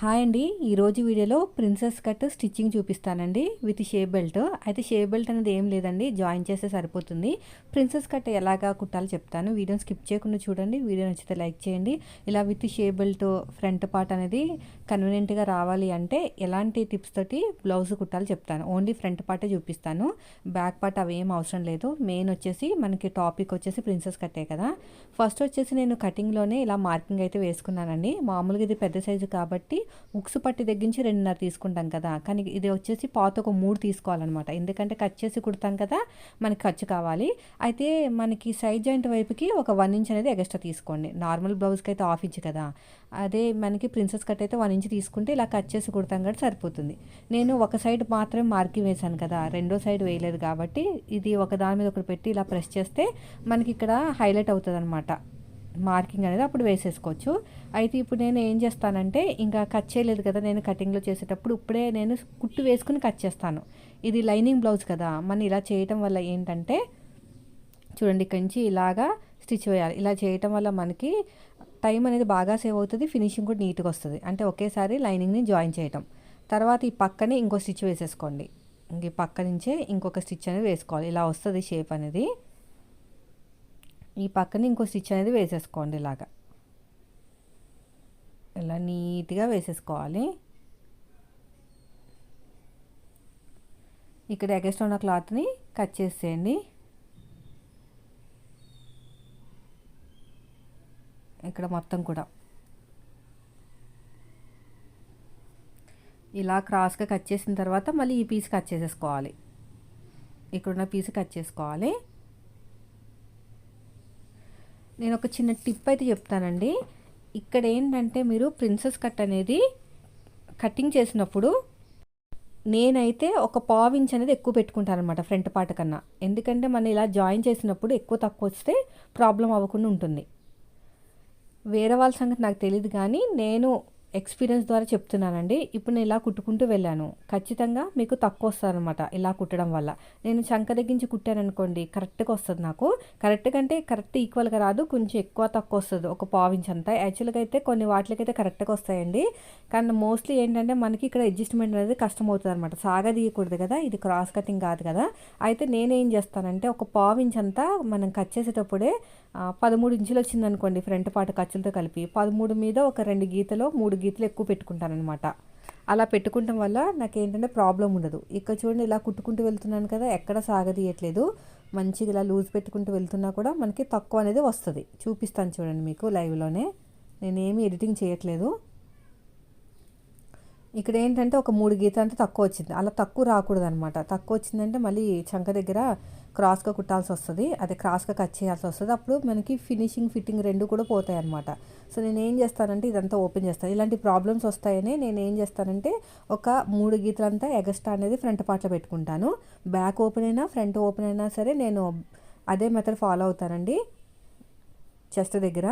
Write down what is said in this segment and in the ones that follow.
Hi అండి. ఈరోజు వీడియోలో ప్రిన్సెస్ కట్ స్టిచ్చింగ్ చూపిస్తానండి విత్ షేప్ బెల్ట్. అయితే షేప్ బెల్ట్ అనేది ఏం లేదండి జాయిన్ చేస్తే సరిపోతుంది. ప్రిన్సెస్ కట్ ఎలాగా కుట్టాలో చెప్తాను. వీడియోని స్కిప్ చేయకుండా చూడండి. వీడియో నచ్చితే లైక్ చేయండి. ఇలా with shape belt front part అనేది కన్వీనియంట్గా రావాలి అంటే ఎలాంటి టిప్స్ తోటి బ్లౌజ్ కుట్టాలో చెప్తాను. ఓన్లీ ఫ్రంట్ పార్టే చూపిస్తాను. బ్యాక్ పార్ట్ అవి ఏం అవసరం లేదు. మెయిన్ వచ్చేసి మనకి టాపిక్ వచ్చేసి ప్రిన్సెస్ కట్టే కదా. ఫస్ట్ వచ్చేసి నేను కటింగ్లోనే ఇలా మార్కింగ్ అయితే వేసుకున్నానండి. మామూలుగా ఇది పెద్ద సైజు కాబట్టి ఉక్స్ పట్టి తగ్గించి రెండున్నర తీసుకుంటాం కదా. కానీ ఇది వచ్చేసి పాత ఒక మూడు తీసుకోవాలన్నమాట. ఎందుకంటే కట్ చేసి కుడతాం కదా మనకి ఖర్చు కావాలి. అయితే మనకి సైడ్ జాయింట్ వైపుకి ఒక వన్ ఇంచ్ అనేది ఎక్స్ట్రా తీసుకోండి. నార్మల్ బ్లౌజ్కి అయితే హాఫ్ ఇంచ్ కదా. అదే మనకి ప్రిన్సెస్ కట్ అయితే వన్ ఇంచ్ తీసుకుంటే ఇలా కట్ చేసి కుడతాం కాబట్టి సరిపోతుంది. నేను ఒక సైడ్ మాత్రమే మార్కింగ్ వేశాను కదా రెండో సైడ్ వేయలేదు కాబట్టి ఇది ఒక దాని మీద ఒకటి పెట్టి ఇలా ప్రెస్ చేస్తే మనకి ఇక్కడ హైలైట్ అవుతుంది అనమాట మార్కింగ్ అనేది అప్పుడు వేసేసుకోవచ్చు. అయితే ఇప్పుడు నేను ఏం చేస్తానంటే ఇంకా కట్ చేయలేదు కదా నేను కటింగ్లో చేసేటప్పుడు ఇప్పుడే నేను కుట్టు వేసుకుని కట్ చేస్తాను. ఇది లైనింగ్ బ్లౌజ్ కదా మనం ఇలా చేయటం వల్ల ఏంటంటే చూడండి ఇక్కడి నుంచి ఇలాగా స్టిచ్ వేయాలి. ఇలా చేయటం వల్ల మనకి టైం అనేది బాగా సేవ్ అవుతుంది ఫినిషింగ్ కూడా నీట్గా వస్తుంది. అంటే ఒకేసారి లైనింగ్ని జాయిన్ చేయటం. తర్వాత ఈ పక్కనే ఇంకో స్టిచ్ వేసేసుకోండి. ఇంక ఈ పక్క నుంచే ఇంకొక స్టిచ్ అనేది వేసుకోవాలి. ఇలా వస్తుంది షేప్ అనేది. ఈ పక్కన ఇంకో స్టిచ్ అనేది వేసేసుకోండి ఇలాగా. ఇలా నీట్గా వేసేసుకోవాలి. ఇక్కడ ఎగస్ట్ ఉన్న క్లాత్ని కట్ చేసేయండి. ఇక్కడ మొత్తం కూడా. ఇలా క్రాస్గా కట్ చేసిన తర్వాత మళ్ళీ ఈ పీస్ కట్ చేసేసుకోవాలి. ఇక్కడున్న పీస్ కట్ చేసుకోవాలి. నేను ఒక చిన్న టిప్ అయితే చెప్తానండి. ఇక్కడ ఏంటంటే మీరు ప్రిన్సెస్ కట్ అనేది కటింగ్ చేసినప్పుడు నేనైతే ఒక పావు ఇంచ్ అనేది ఎక్కువ పెట్టుకుంటాను అనమాట ఫ్రంట్ పార్ట్ కన్నా. ఎందుకంటే మనం ఇలా జాయిన్ చేసినప్పుడు ఎక్కువ తక్కువ వస్తే ప్రాబ్లం అవ్వకుండా ఉంటుంది. వేరే వాళ్ళ సంగతి నాకు తెలియదు కానీ నేను ఎక్స్పీరియన్స్ ద్వారా చెప్తున్నానండి. ఇప్పుడు నేను ఇలా కుట్టుకుంటూ వెళ్ళాను. ఖచ్చితంగా మీకు తక్కువ వస్తుందన్నమాట ఇలా కుట్టడం వల్ల. నేను చంక దగ్గర నుంచి కుట్టాను అనుకోండి కరెక్ట్గా వస్తుంది నాకు. కరెక్ట్గా అంటే కరెక్ట్ ఈక్వల్గా రాదు కొంచెం ఎక్కువ తక్కువ వస్తుంది ఒక పావించ్ అంతా. యాక్చువల్గా అయితే కొన్ని వాటికైతే కరెక్ట్గా వస్తాయండి. కానీ మోస్ట్లీ ఏంటంటే మనకి ఇక్కడ అడ్జస్ట్మెంట్ అనేది కష్టం అవుతుంది అనమాట సాగదీయకూడదు కదా ఇది క్రాస్ కటింగ్ కాదు కదా. అయితే నేనేం చేస్తానంటే ఒక పావించ్ అంతా మనం కట్ చేసేటప్పుడే పదమూడు ఇంచులు వచ్చింది అనుకోండి ఫ్రంట్ పాట ఖర్చులతో కలిపి పదమూడు మీద ఒక రెండు గీతలు మూడు గీతలు ఎక్కువ పెట్టుకుంటానమాట అలా పెట్టుకుంటాం వల్ల నాకు ఏంటంటే ప్రాబ్లం ఉండదు. ఇక్కడ చూడండి ఇలా కుట్టుకుంటూ వెళ్తున్నాను కదా ఎక్కడ సాగదీయట్లేదు. మంచిగా ఇలా లూజ్ పెట్టుకుంటూ వెళ్తున్నా కూడా మనకి తక్కువ అనేది వస్తుంది. చూపిస్తాను చూడండి మీకు లైవ్లోనే. నేనేమి ఎడిటింగ్ చేయట్లేదు. ఇక్కడ ఏంటంటే ఒక మూడు గీతలు అంతా తక్కువ వచ్చింది అలా తక్కువ రాకూడదు అనమాట తక్కువ వచ్చిందంటే మళ్ళీ చంక దగ్గర క్రాస్గా కుట్టాల్సి వస్తుంది. అదే క్రాస్గా కట్ చేయాల్సి వస్తుంది. అప్పుడు మనకి ఫినిషింగ్ ఫిట్టింగ్ రెండు కూడా పోతాయి అనమాట సో నేను ఏం చేస్తానంటే ఇదంతా ఓపెన్ చేస్తాను ఇలాంటి ప్రాబ్లమ్స్ వస్తాయని నేను ఏం చేస్తానంటే ఒక మూడు గీతలంతా ఎగస్ట్రా అనేది ఫ్రంట్ పార్ట్లో పెట్టుకుంటాను. బ్యాక్ ఓపెన్ అయినా ఫ్రంట్ ఓపెన్ అయినా సరే నేను అదే మెథడ్ ఫాలో అవుతానండి. చెస్ట్ దగ్గర.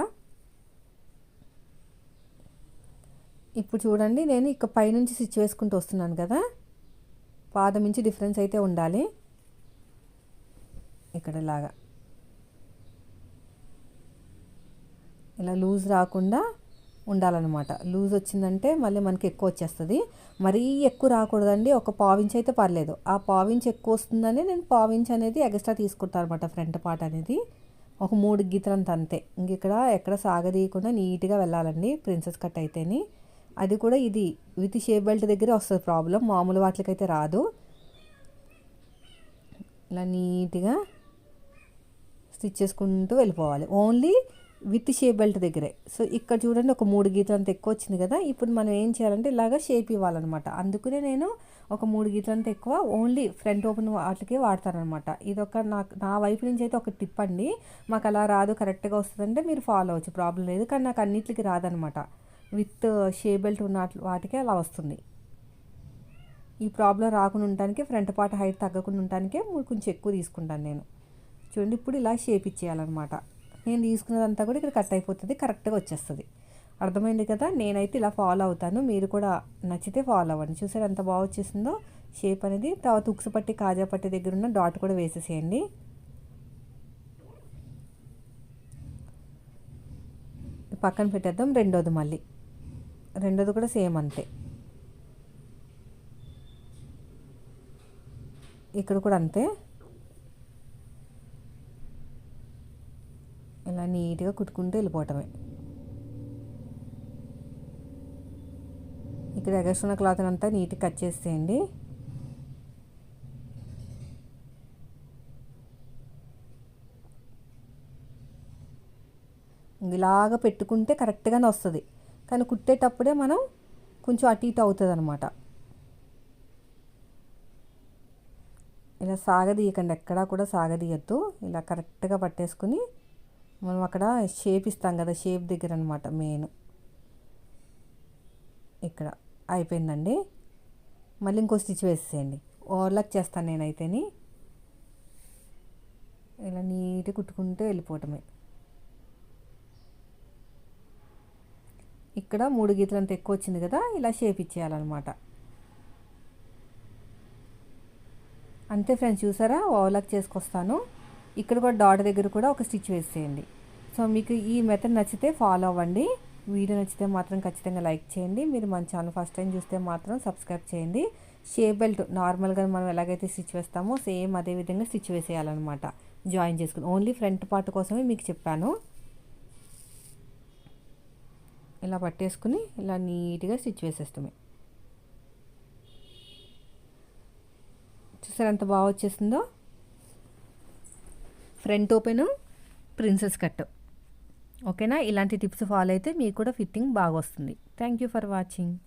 ఇప్పుడు చూడండి నేను ఇక పైనుంచి స్టిచ్ వేసుకుంటూ వస్తున్నాను కదా. పాదం నుంచి డిఫరెన్స్ అయితే ఉండాలి. ఇక్కడ లాగా. ఇలా లూజ్ రాకుండా ఉండాలన్నమాట. లూజ్ వచ్చిందంటే మళ్ళీ మనకి ఎక్కువ వచ్చేస్తుంది. మరీ ఎక్కువ రాకూడదండి ఒక పావించ్ అయితే పర్లేదు. ఆ పావించ్ ఎక్కువ వస్తుందని నేను పావించ్ అనేది ఎక్స్ట్రా తీసుకుంటాను అనమాట ఫ్రంట్ పార్ట్ అనేది. ఒక మూడు గీతలంత అంతే. ఇంక ఇక్కడ ఎక్కడ సాగదీయకుండా నీట్గా వెళ్ళాలండి ప్రిన్సెస్ కట్ అయితేని. అది కూడా ఇది విత్ షేప్ బెల్ట్ దగ్గరే వస్తుంది ప్రాబ్లం. మామూలు వాటికైతే రాదు. ఇలా నీట్గా స్టిచ్ చేసుకుంటూ వెళ్ళిపోవాలి. ఓన్లీ విత్ షేప్ బెల్ట్ దగ్గరే. సో ఇక్కడ చూడండి ఒక మూడు గీతలు అంత ఎక్కువ వచ్చింది కదా. ఇప్పుడు మనం ఏం చేయాలంటే ఇలాగ షేప్ ఇవ్వాలన్నమాట. అందుకనే నేను ఒక మూడు గీతలు అంత ఎక్కువ ఓన్లీ ఫ్రంట్ ఓపెన్ వాటికే వాడతానమాట ఇది ఒక నాకు నా వైపు నుంచి అయితే ఒక టిప్ అండి. మాకు అలా రాదు కరెక్ట్గా వస్తుందంటే మీరు ఫాలో అవచ్చు ప్రాబ్లం లేదు. కానీ నాకు అన్నిటికి రాదనమాట విత్ షే బెల్ట్ ఉన్న వాటికే అలా వస్తుంది. ఈ ప్రాబ్లం రాకుండా ఉండటానికి ఫ్రంట్ పార్ట్ హైట్ తగ్గకుండా ఉండటానికే కొంచెం ఎక్కువ తీసుకుంటాను నేను. చూడండి ఇప్పుడు ఇలా షేప్ ఇచ్చేయాలన్నమాట. నేను తీసుకున్నదంతా కూడా ఇక్కడ కట్ అయిపోతుంది కరెక్ట్గా వచ్చేస్తుంది. అర్థమైంది కదా? నేనైతే ఇలా ఫాలో అవుతాను. మీరు కూడా నచ్చితే ఫాలో అవ్వండి. చూసారు ఎంత బాగా వచ్చేసిందో? షేప్ అనేది తర్వాత ఉక్సు పట్టి కాజా పట్టి దగ్గర ఉన్న డాట్ కూడా వేసేసేయండి. పక్కన పెట్టేద్దాం రెండోది మళ్ళీ. రెండోది కూడా సేమ్ అంతే. ఇక్కడ కూడా అంతే. ఇలా నీట్గా కుట్టుకుంటూ వెళ్ళిపోవటమే. ఇక్కడ ఎగస్ట్రున్న క్లాత్ అంతా నీట్గా కట్ చేసేయండి. ఇలాగ పెట్టుకుంటే కరెక్ట్గానే వస్తుంది. కానీ కుట్టేటప్పుడే మనం కొంచెం అటు ఇటు అవుతుంది అనమాట ఇలా సాగదీయకండి ఎక్కడా కూడా సాగదీయద్దు. ఇలా కరెక్ట్గా పట్టేసుకుని మనం అక్కడ షేప్ ఇస్తాం కదా షేప్ దగ్గర అనమాట మెయిన్. ఇక్కడ అయిపోయిందండి. మళ్ళీ ఇంకో స్టిచ్ వేసేయండి ఓవర్లాక్ చేస్తాను నేనైతేని. ఇలా నీట్గా కుట్టుకుంటూ వెళ్ళిపోవటమే. ఇక్కడ మూడు గీతలు అంత ఎక్కువ వచ్చింది కదా ఇలా షేప్ ఇచ్చేయాలన్నమాట. అంతే ఫ్రెండ్స్ చూసారా? ఓవర్లాక్ చేసుకొస్తాను. ఇక్కడ కూడా డాట్ దగ్గర కూడా ఒక స్టిచ్ వేసేయండి. సో మీకు ఈ మెథడ్ నచ్చితే ఫాలో అవ్వండి. వీడియో నచ్చితే మాత్రం ఖచ్చితంగా లైక్ చేయండి. మీరు మన ఛానల్ ఫస్ట్ టైం చూస్తే మాత్రం సబ్స్క్రైబ్ చేయండి. షే బెల్ట్ నార్మల్గా మనం ఎలాగైతే స్టిచ్ వేస్తామో సేమ్ అదే విధంగా స్టిచ్ వేసేయాలన్నమాట. జాయిన్ చేసుకుని ఓన్లీ ఫ్రంట్ పార్ట్ కోసమే మీకు చెప్పాను. ఇలా పట్టేసుకుని ఇలా నీట్గా స్టిచ్ వేసేస్తామే. చూసారు ఎంత బాగా వచ్చేసిందో? ఫ్రంట్ ఓపెన్ ప్రిన్సెస్ కట్ ఓకేనా? ఇలాంటి టిప్స్ ఫాలో అయితే మీకు కూడా ఫిట్టింగ్ బాగా వస్తుంది. Thank you for watching.